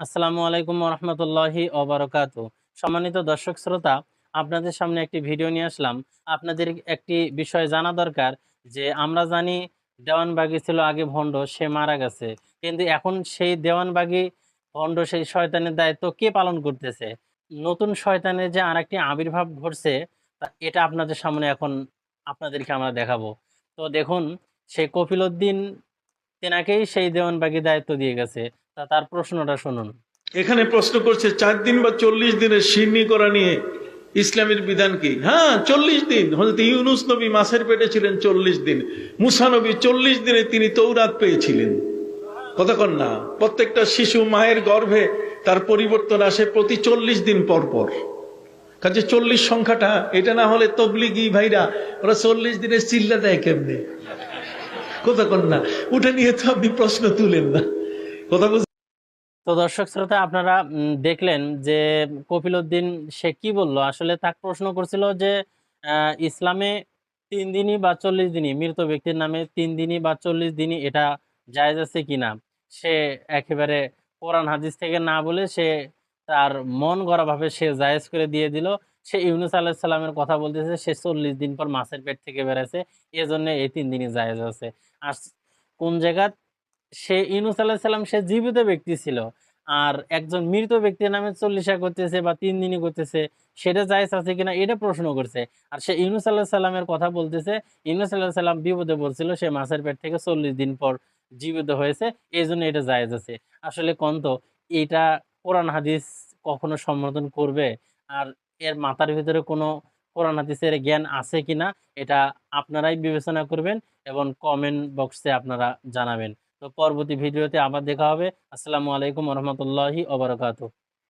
আসসালামু আলাইকুম রহমতুল্লাহি অবরকাত সম্মানিত দর্শক শ্রোতা, আপনাদের সামনে একটি ভিডিও নিয়ে আসলাম। আপনাদের একটি বিষয় জানা দরকার যে, আমরা জানি দেওয়ানবাগি ছিল আগে ভণ্ড, সে মারা গেছে। কিন্তু এখন সেই দেওয়ানবাগি ভণ্ড, সেই শয়তানের দায়িত্ব কে পালন করতেছে? নতুন শয়তানের যে আরেকটি আবির্ভাব ঘটছে এটা আপনাদের সামনে এখন আপনাদেরকে আমরা দেখাবো। তো দেখুন সেই কপিল উদ্দিন তেনাকেই সেই দেওয়ানবাগি দায়িত্ব দিয়ে গেছে। তার প্রশ্নটা শুনুন। এখানে প্রশ্ন করছে, চার দিন বা চল্লিশ দিনের সিন্নি করা নিয়ে ইসলামের বিধান কি? হ্যাঁ চল্লিশ দিন। হজরত ইউনুস নবী মাসের পেটে ছিলেন চল্লিশ দিন। মুসা নবী চল্লিশ দিনে তিনি তৌরাত পেয়েছিলেন। কতক্ষণ না। প্রত্যেকটা শিশু মায়ের গর্ভে তার পরিবর্তন আসে প্রতি চল্লিশ দিন পর পর। কাজে চল্লিশ সংখ্যাটা, এটা না হলে তবলিগি ভাইরা, ওরা চল্লিশ দিনের চিল্লা দেয় কেমনে? কতক্ষণ না। ওটা নিয়ে তো আপনি প্রশ্ন তুলেন না। কথা তো দর্শক শ্রোতা, আপনারা দেখলেন যে কপিল উদ্দিন, সে কি বলল? আসলে তাকে প্রশ্ন করছিল যে ইসলামে তিন দিনই বা চল্লিশ দিনই, মৃত ব্যক্তির নামে তিন দিনই বা চল্লিশ দিনই এটা জায়েজ আছে কিনা? সে একেবারে কোরআন হাদিস থেকে না বলে সে তার মন গড়া ভাবে সে জায়েজ করে দিয়ে দিল। সে ইউনুস আলাহিসাল্লামের কথা বলতেছে, সে চল্লিশ দিন পর মাছের পেট থেকে বেড়েছে এজন্য এই তিন দিনই জায়েজ আছে। আর কোন জায়গা সে ইউনুস আলাহিসাল্লাম সে জীবিত ব্যক্তি ছিল। আর একজন মৃত ব্যক্তির নামে চল্লিশা করতেছে বা তিন দিনই করতেছে, সেটা জায়েজ আছে কিনা এটা প্রশ্ন করছে। আর সে ইউনুস আল্লাহ সাল্লামের কথা বলতেছে ইউনুস আল্লাহ সাল্লাম বিপদে পড়ছিল, সে মাছের পেট থেকে চল্লিশ দিন পর জীবিত হয়েছে এই জন্য এটা জায়েজ আছে। আসলে কন্ত, এটা কোরআন হাদিস কখনো সম্বোধন করবে? আর এর মাথার ভিতরে কোনো কোরআন হাদিসের জ্ঞান আছে কিনা, এটা আপনারাই বিবেচনা করবেন এবং কমেন্ট বক্সে আপনারা জানাবেন। তো পরবর্তী ভিডিওতে আবার দেখা হবে। আসসালামু আলাইকুম রহমতুল্লাহি ওবরাকাতু